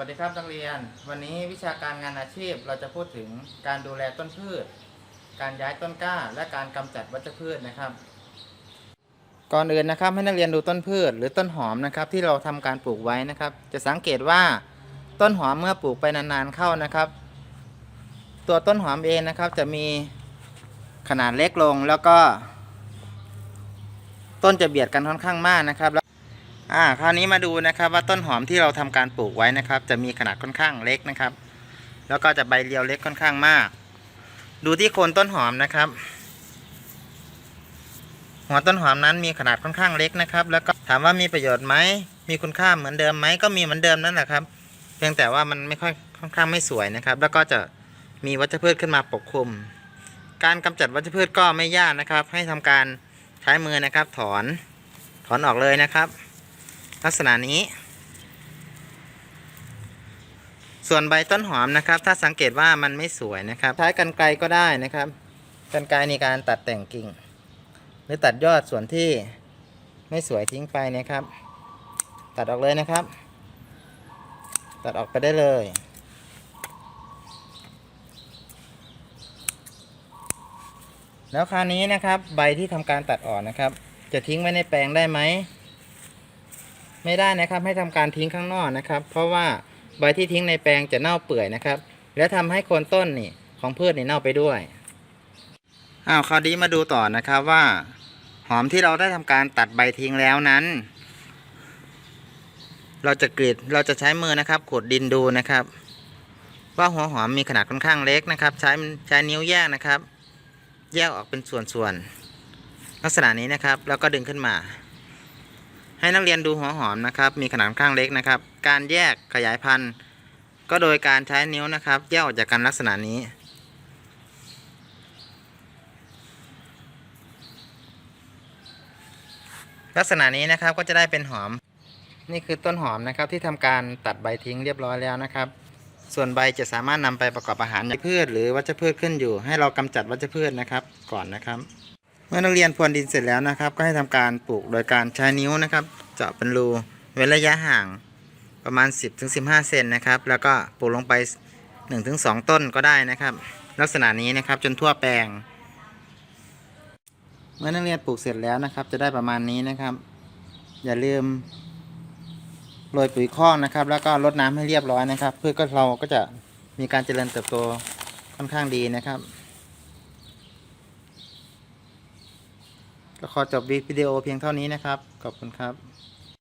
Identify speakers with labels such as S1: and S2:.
S1: วัสดีครับนักเรียน วันนี้วิชาการงานอาชีพเราจะพูดถึงการดูแลต้นพืช การย้ายต้นกล้า และการกำจัดวัชพืชนะครับ ก่อนอื่นนะครับให้นักเรียนดูต้นพืช หรือต้นหอมนะครับ ที่เราทำการปลูกไว้นะครับ จะสังเกตว่าต้นหอมเมื่อปลูกไปนานๆเข้านะครับ ตัวต้นหอมเองนะครับจะมีขนาดเล็กลงแล้วก็ ต้นจะเบียดกันค่อนข้างมากนะครับ อ่าคราวนี้มาดูนะครับว่าต้นหอมที่เราทำการปลูกไว้นะครับ จะมีขนาดค่อนข้างเล็กนะครับ แล้วก็จะใบเรียวเล็กค่อนข้างมาก ดูที่โคนต้นหอมนะครับ หัวต้นหอมนั้นมีขนาดค่อนข้างเล็กนะครับ แล้วก็ถามว่ามีประโยชน์ไหมมีคุณค่าเหมือนเดิมไหมก็มีเหมือนเดิมนั่นแหละครับ เพียงแต่ว่ามันไม่ค่อยค่อนข้างไม่สวยนะครับ แล้วก็จะมีวัชพืชขึ้นมาปกคลุม การกำจัดวัชพืชก็ไม่ยากนะครับ ให้ทำการใช้มือนะครับ ถอนถอนออกเลยนะครับ ลักษณะนี้ ส่วนใบต้นหอมนะครับ ถ้าสังเกตว่ามันไม่สวยนะครับใช้กันไกรก็ได้นะครับกันไกรในการตัดแต่งกิ่ง หรือตัดยอดส่วนที่ไม่สวยทิ้งไปนะครับ ตัดออกเลยนะครับ ตัดออกไปได้เลยแล้วคราวนี้นะครับ ใบที่ทำการตัดออกนะครับ จะทิ้งไว้ในแปลงได้ไหม ไม่ได้นะครับ ให้ทำการทิ้งข้างนอกนะครับ เพราะว่าใบที่ทิ้งในแปลงจะเน่าเปื่อยนะครับ และทำให้โคนต้นนี่ของพืชนี่เน่าไปด้วยอ้าวคราวนี้มาดูต่อนะครับว่า หอมที่เราได้ทำการตัดใบทิ้งแล้วนั้น เราจะกรีดเราจะใช้มือนะครับขุดดินดูนะครับ ว่าหัวหอมมีขนาดค่อนข้างเล็กนะครับ ใช้ใช้นิ้วแยกนะครับ แยกออกเป็นส่วนๆลักษณะนี้นะครับ แล้วก็ดึงขึ้นมา ให้นักเรียนดูหัวหอมนะครับ มีขนาดค่อนข้างเล็กนะครับ การแยกขยายพันธุ์ ก็โดยการใช้นิ้วนะครับแยกออกจากกันลักษณะนี้ ลักษณะนี้นะครับก็จะได้เป็นหอม นี่คือต้นหอมนะครับที่ทำการตัดใบทิ้งเรียบร้อยแล้วนะครับ ส่วนใบจะสามารถนำไปประกอบอาหารพืช หรือวัชพืชขึ้นอยู่ ให้เรากำจัดวัชพืชนะครับ ก่อนนะครับ เมื่อนักเรียนพรวนดินเสร็จแล้วนะครับ ก็ให้ทำการปลูกโดยการใช้นิ้วนะครับ เจาะเป็นรูเว้นระยะห่างประมาณ 10-15 เซนนะครับ แล้วก็ปลูกลงไป 1-2 ต้นก็ได้นะครับ ลักษณะนี้นะครับจนทั่วแปลง เมื่อนักเรียนปลูกเสร็จแล้วนะครับ จะได้ประมาณนี้นะครับ อย่าลืมโรยปุ๋ยคอกนะครับ แล้วก็รดน้ำให้เรียบร้อยนะครับ เพื่อก็เราก็จะมีการเจริญเติบโตค่อนข้างดีนะครับ ก็ขอจบวิดีโอเพียงเท่านี้นะครับ ขอบคุณครับ